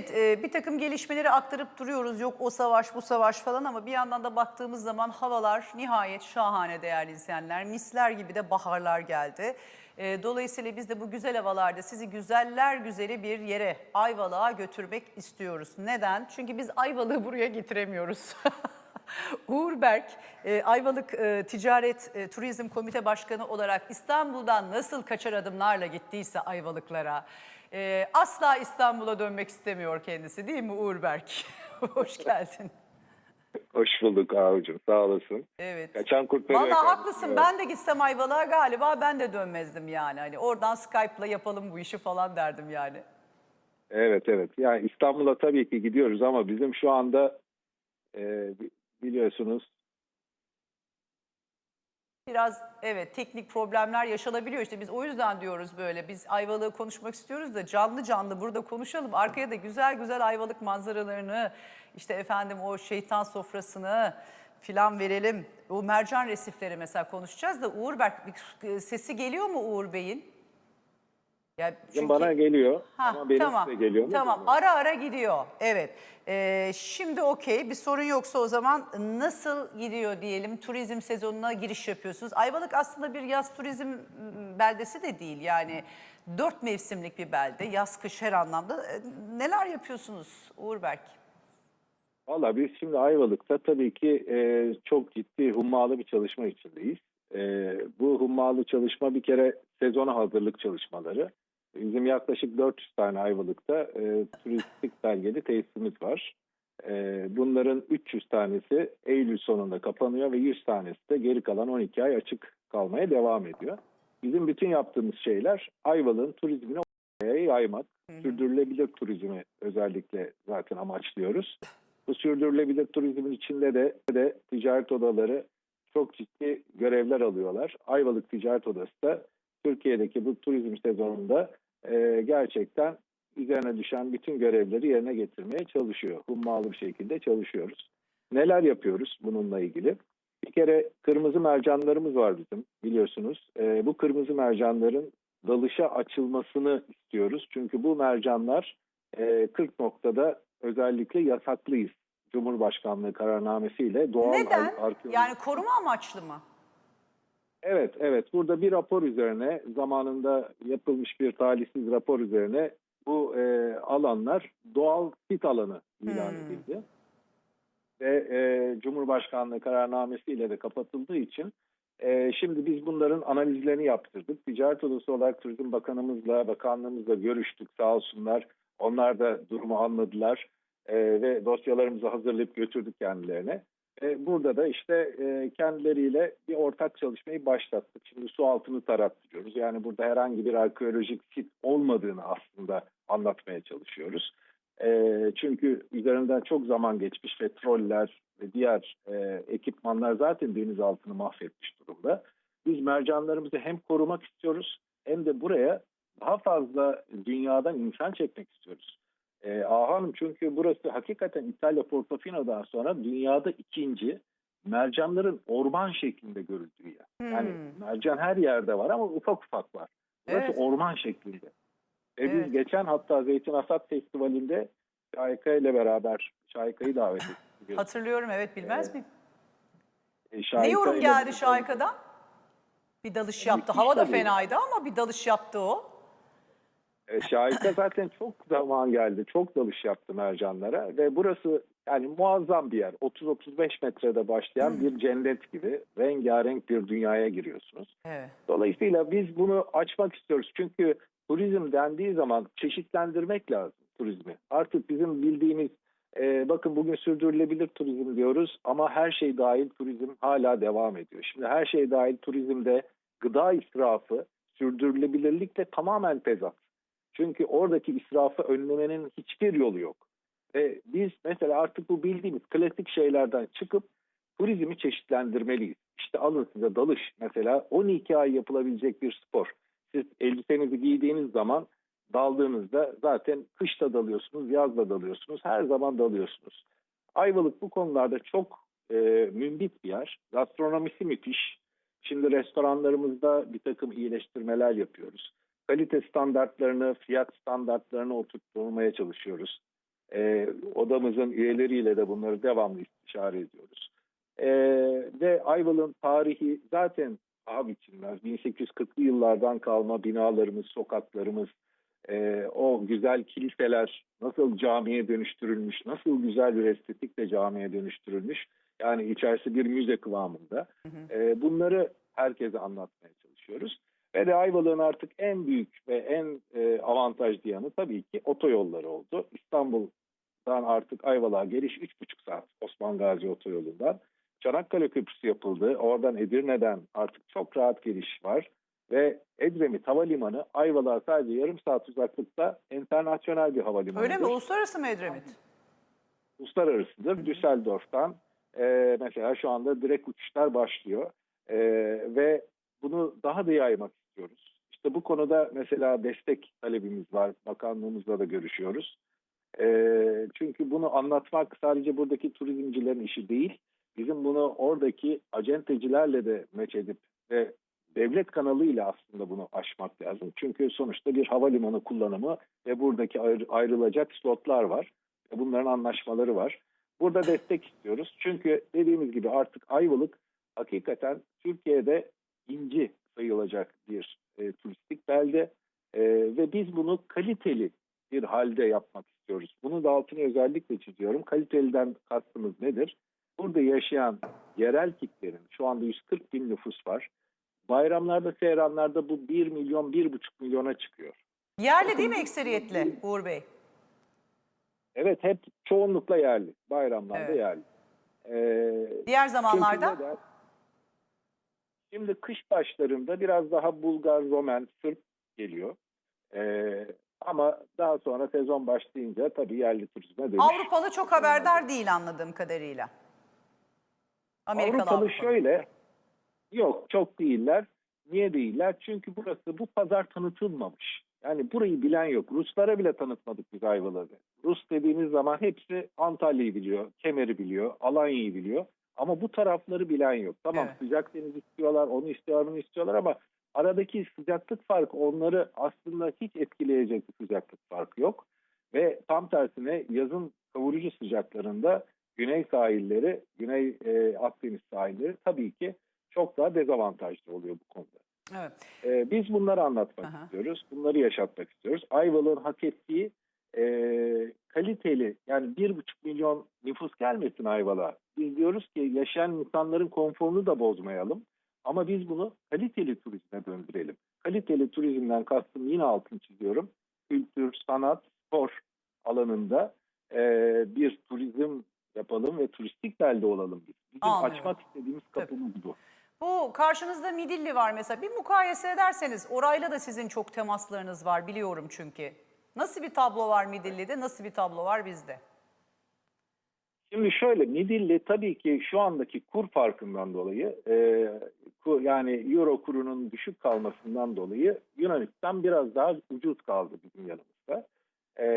Evet e, bir takım gelişmeleri aktarıp duruyoruz. Yok o savaş bu savaş falan ama bir yandan da baktığımız zaman havalar nihayet şahane değerli izleyenler. Misler gibi de baharlar geldi. E, dolayısıyla biz de bu güzel havalarda sizi güzeller güzeli bir yere Ayvalık'a götürmek istiyoruz. Neden? Çünkü biz Ayvalık'ı buraya getiremiyoruz. Uğur Berk, e, Ayvalık Ticaret Turizm Komite Başkanı olarak İstanbul'dan nasıl kaçar adımlarla gittiyse Ayvalıklara, e, asla İstanbul'a dönmek istemiyor kendisi değil mi Uğur Berk? Hoş geldin. Hoş bulduk Ağucum. Sağ olasın. Evet. Kaçan kurt nereye kaldı? haklısın. Evet. Ben de gitsem Ayvalık'a galiba ben de dönmezdim yani. Hani oradan Skype'la yapalım bu işi falan derdim yani. Evet evet. Yani İstanbul'a tabii ki gidiyoruz ama bizim şu anda e, bi- biliyorsunuz Biraz evet teknik problemler yaşanabiliyor işte biz o yüzden diyoruz böyle biz Ayvalık'ı konuşmak istiyoruz da canlı canlı burada konuşalım. Arkaya da güzel güzel Ayvalık manzaralarını işte efendim o şeytan sofrasını filan verelim. O mercan resifleri mesela konuşacağız da Uğur Berk sesi geliyor mu Uğur Bey'in? Ya bizim bana geliyor Ha, ama benim tamam. size geliyor mu? Tamam ara ara gidiyor. Evet. Ee, şimdi okey bir sorun yoksa o zaman nasıl gidiyor diyelim turizm sezonuna giriş yapıyorsunuz. Ayvalık aslında bir yaz turizm beldesi de değil yani dört mevsimlik bir belde yaz kış her anlamda. Ee, Neler yapıyorsunuz Uğur Berk? Valla biz şimdi Ayvalık'ta tabii ki e, çok ciddi hummalı bir çalışma içindeyiz. E, bu hummalı çalışma bir kere sezona hazırlık çalışmaları. Bizim yaklaşık 400 tane Ayvalık'ta e, turistik belgeli tesisimiz var. E, bunların 300 tanesi Eylül sonunda kapanıyor ve 100 tanesi de geri kalan 12 ay açık kalmaya devam ediyor. Bizim bütün yaptığımız şeyler Ayvalık'ın turizmini oraya yaymak. Sürdürülebilir turizmi özellikle zaten amaçlıyoruz. Bu sürdürülebilir turizmin içinde de, de ticaret odaları çok ciddi görevler alıyorlar. Ayvalık Ticaret Odası da Türkiye'deki bu turizm sezonunda e, gerçekten üzerine düşen bütün görevleri yerine getirmeye çalışıyor. Hummalı bir şekilde çalışıyoruz. Neler yapıyoruz bununla ilgili? Bir kere kırmızı mercanlarımız var bizim biliyorsunuz. E, bu kırmızı mercanların dalışa açılmasını istiyoruz. Çünkü bu mercanlar e, 40 noktada özellikle yasaklıyız. Cumhurbaşkanlığı kararnamesiyle doğal Neden? ar- Yani koruma amaçlı mı? Evet, evet. Burada bir rapor üzerine, zamanında yapılmış bir talihsiz rapor üzerine bu e, alanlar doğal sit alanı ilan Hmm. edildi. Ve e, Cumhurbaşkanlığı kararnamesiyle de kapatıldığı için e, şimdi biz bunların analizlerini yaptırdık. Ticaret Odası olarak Turizm Bakanımızla, bakanlığımızla görüştük sağ olsunlar. Onlar da durumu anladılar e, ve dosyalarımızı hazırlayıp götürdük kendilerine. E, burada da işte e, kendileriyle bir ortak çalışmayı başlattık. Şimdi su altını tarattırıyoruz. Yani burada herhangi bir arkeolojik sit olmadığını aslında anlatmaya çalışıyoruz. E, çünkü üzerinden çok zaman geçmiş petroller ve diğer ekipmanlar zaten deniz altını mahvetmiş durumda. Biz mercanlarımızı hem korumak istiyoruz hem de buraya daha fazla dünyadan insan çekmek istiyoruz. E, Ağa Hanım çünkü burası hakikaten İtalya Portofino'dan sonra dünyada ikinci mercanların orman şeklinde görüldüğü yer. Yani Hmm. mercan her yerde var ama ufak ufak var. Burası Evet. orman şeklinde. Ve Evet. biz geçen hatta Zeytin Hasat Festivali'nde Şahika ile beraber Şahika'yı davet ettik. Hatırlıyorum evet bilmez Evet. miyim? E, Şahika Ne yorum geldi Şahika'dan? Bir dalış yaptı. Hava da fenaydı ama bir dalış yaptı o. E, Şahika zaten çok zaman geldi. Çok dalış yaptı mercanlara ve burası yani muazzam bir yer. 30-35 metrede başlayan bir cennet gibi rengarenk bir dünyaya giriyorsunuz. Evet. Dolayısıyla biz bunu açmak istiyoruz. Çünkü turizm dendiği zaman çeşitlendirmek lazım turizmi. Artık bizim bildiğimiz e, bakın bugün sürdürülebilir turizm diyoruz ama her şey dahil turizm hala devam ediyor. Şimdi her şey dahil turizmde gıda israfı sürdürülebilirlikle tamamen tezat. Çünkü oradaki israfı önlemenin hiçbir yolu yok. Ve biz mesela artık bu bildiğimiz klasik şeylerden çıkıp turizmi çeşitlendirmeliyiz. İşte alın size dalış mesela 12 ay yapılabilecek bir spor. Siz elbisenizi giydiğiniz zaman daldığınızda zaten kışta dalıyorsunuz, yazda dalıyorsunuz, her zaman dalıyorsunuz. Ayvalık bu konularda çok e, mümbit bir yer. Gastronomisi müthiş. Şimdi restoranlarımızda bir takım iyileştirmeler yapıyoruz. Kalite standartlarını, fiyat standartlarını oturtmaya çalışıyoruz. E, odamızın üyeleriyle de bunları devamlı istişare ediyoruz. E, ve Ayvalık'ın tarihi zaten paha biçilmez. 1840'lı yıllardan kalma binalarımız, sokaklarımız, e, o güzel kiliseler nasıl camiye dönüştürülmüş, nasıl güzel bir estetikle camiye dönüştürülmüş. Yani içerisi bir müze kıvamında. E, bunları herkese anlatmaya çalışıyoruz. Ve de Ayvalık'ın artık en büyük ve en e, avantajlı yanı tabii ki otoyolları oldu. İstanbul'dan artık Ayvalık'a geliş 3,5 saat Osman Gazi otoyolundan. Çanakkale Köprüsü yapıldı. Oradan Edirne'den artık çok rahat geliş var. Ve Edremit Havalimanı Ayvalık'a sadece yarım saat uzaklıkta internasyonel bir havalimanıdır. Öyle mi? Uluslararası mı Edremit? Uluslararasıdır. Düsseldorf'tan e, mesela şu anda direkt uçuşlar başlıyor. E, ve bunu daha da yaymak istiyoruz. İşte bu konuda mesela destek talebimiz var. Bakanlığımızla da görüşüyoruz. E, çünkü bunu anlatmak sadece buradaki turizmcilerin işi değil. Bizim bunu oradaki acentecilerle de meç edip ve devlet kanalıyla aslında bunu aşmak lazım. Çünkü sonuçta bir havalimanı kullanımı ve buradaki ayrı- ayrılacak slotlar var. Bunların anlaşmaları var. Burada destek istiyoruz. Çünkü dediğimiz gibi artık Ayvalık hakikaten Türkiye'de inci sayılacak bir e, turistik belde E, ve biz bunu kaliteli bir halde yapmak istiyoruz. Bunu da altını özellikle çiziyorum. Kaliteliden kastımız nedir? Burada yaşayan yerel kitlerin şu anda 140 bin nüfus var. Bayramlarda, seyranlarda bu 1 milyon, 1,5 milyona çıkıyor. Yerli değil mi ekseriyetle Uğur Bey? Evet hep çoğunlukla yerli. Bayramlarda Evet. yerli. Ee, Diğer zamanlarda? neden? Şimdi kış başlarında biraz daha Bulgar, Romen, Sırp geliyor. Ee, ama daha sonra sezon başlayınca tabii yerli turizme dönüş. Avrupalı çok haberdar değil anladığım kadarıyla. Amerikalı Avrupalı Avrupalı. şöyle, yok çok değiller. Niye değiller? Çünkü burası bu pazar tanıtılmamış. Yani burayı bilen yok. Ruslara bile tanıtmadık biz Ayvalık'ı. Rus dediğimiz zaman hepsi Antalya'yı biliyor, Kemer'i biliyor, Alanya'yı biliyor. Ama bu tarafları bilen yok. Tamam Evet. sıcak deniz istiyorlar, onu istiyorlar, bunu istiyorlar ama aradaki sıcaklık farkı onları aslında hiç etkileyecek bir sıcaklık farkı yok. Ve tam tersine yazın kavurucu sıcaklarında güney sahilleri, güney e, Akdeniz sahilleri tabii ki çok daha dezavantajlı oluyor bu konuda. Evet. E, biz bunları anlatmak Aha. istiyoruz, bunları yaşatmak istiyoruz. Ayvalık'ın hak ettiği e, kaliteli, yani bir buçuk milyon nüfus gelmesin Ayvalık'a. Biz diyoruz ki yaşayan insanların konforunu da bozmayalım. Ama biz bunu kaliteli turizme döndürelim. Kaliteli turizmden kastım yine altını çiziyorum. Kültür, sanat, spor alanında e, bir turizm yapalım ve turistik belde olalım biz. Bizim Anlıyorum. açmak istediğimiz kapımız bu. Bu karşınızda Midilli var mesela. Bir mukayese ederseniz orayla da sizin çok temaslarınız var biliyorum çünkü. Nasıl bir tablo var Midilli'de, nasıl bir tablo var bizde? Şimdi şöyle Midilli tabii ki şu andaki kur farkından dolayı e, kur, yani euro kurunun düşük kalmasından dolayı Yunanistan biraz daha ucuz kaldı bizim yanımızda. E,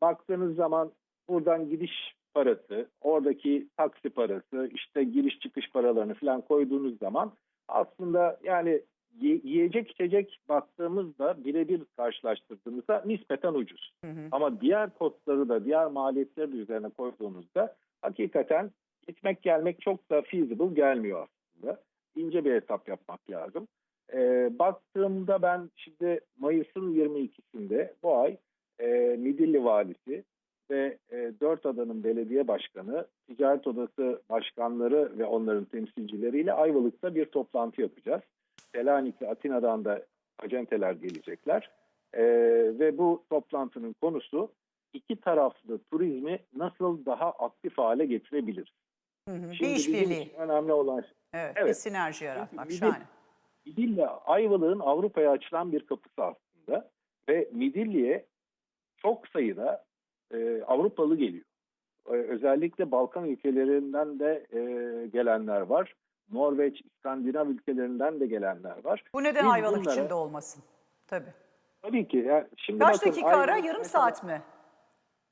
baktığınız zaman buradan gidiş parası, oradaki taksi parası, işte giriş çıkış paralarını falan koyduğunuz zaman aslında yani yiyecek içecek baktığımızda birebir karşılaştırdığımızda nispeten ucuz. Hı hı. Ama diğer kostları da diğer maliyetleri de üzerine koyduğunuzda hakikaten gitmek gelmek çok da feasible gelmiyor aslında. İnce bir hesap yapmak lazım. Ee, baktığımda ben şimdi Mayıs'ın 22'sinde bu ay e, Midilli Valisi ve e, dört adanın belediye başkanı, ticaret odası başkanları ve onların temsilcileriyle Ayvalık'ta bir toplantı yapacağız. Selanik ve Atina'dan da acenteler gelecekler. Ee, ve bu toplantının konusu iki taraflı turizmi nasıl daha aktif hale getirebiliriz? Hı hı. Bir Şimdi işbirliği. için önemli olan Evet, bir Evet. sinerji yaratmak. Midilli- Şahane. Midilli Ayvalık'ın Avrupa'ya açılan bir kapısı aslında ve Midilli'ye çok sayıda e, Avrupalı geliyor. E, özellikle Balkan ülkelerinden de e, gelenler var. Norveç, İskandinav ülkelerinden de gelenler var. Bu neden Biz Ayvalık bunlara- içinde olmasın? Tabii. Tabii ki. Yani şimdi Kaç bakın dakika ara? Yarım saat mi?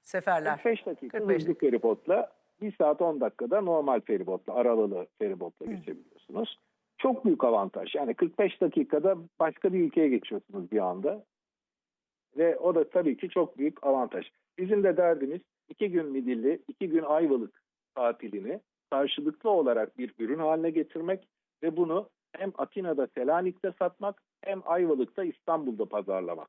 Seferler. 45 dakika 45 hızlı feribotla 1 saat 10 dakikada normal feribotla, aralılı feribotla geçebiliyorsunuz. Çok büyük avantaj. Yani 45 dakikada başka bir ülkeye geçiyorsunuz bir anda. Ve o da tabii ki çok büyük avantaj. Bizim de derdimiz iki gün Midilli, iki gün Ayvalık tatilini karşılıklı olarak bir ürün haline getirmek ve bunu hem Atina'da Selanik'te satmak hem Ayvalık'ta İstanbul'da pazarlamak.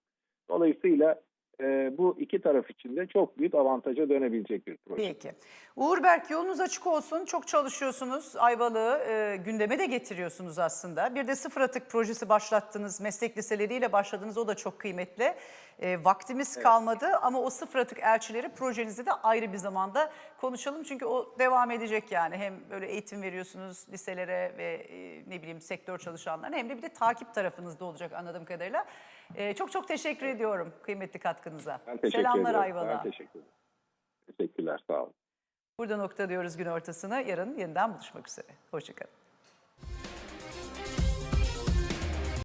Dolayısıyla e, bu iki taraf için de çok büyük avantaja dönebilecek bir proje. Peki. Uğur Berk yolunuz açık olsun. Çok çalışıyorsunuz. Ayvalık'ı e, gündeme de getiriyorsunuz aslında. Bir de sıfır atık projesi başlattınız. Meslek liseleriyle başladınız. O da çok kıymetli. E, vaktimiz kalmadı ama o sıfır atık elçileri projenizi de ayrı bir zamanda konuşalım. Çünkü o devam edecek yani. Hem böyle eğitim veriyorsunuz liselere ve e, ne bileyim sektör çalışanlarına hem de bir de takip tarafınızda olacak anladığım kadarıyla. E, çok çok teşekkür ediyorum kıymetli katkınıza. Ben teşekkür Selamlar ediyorum. Ayvalık'a. Ben teşekkür ederim. Teşekkürler, sağ olun. Burada nokta diyoruz gün ortasına. Yarın yeniden buluşmak üzere. Hoşçakalın.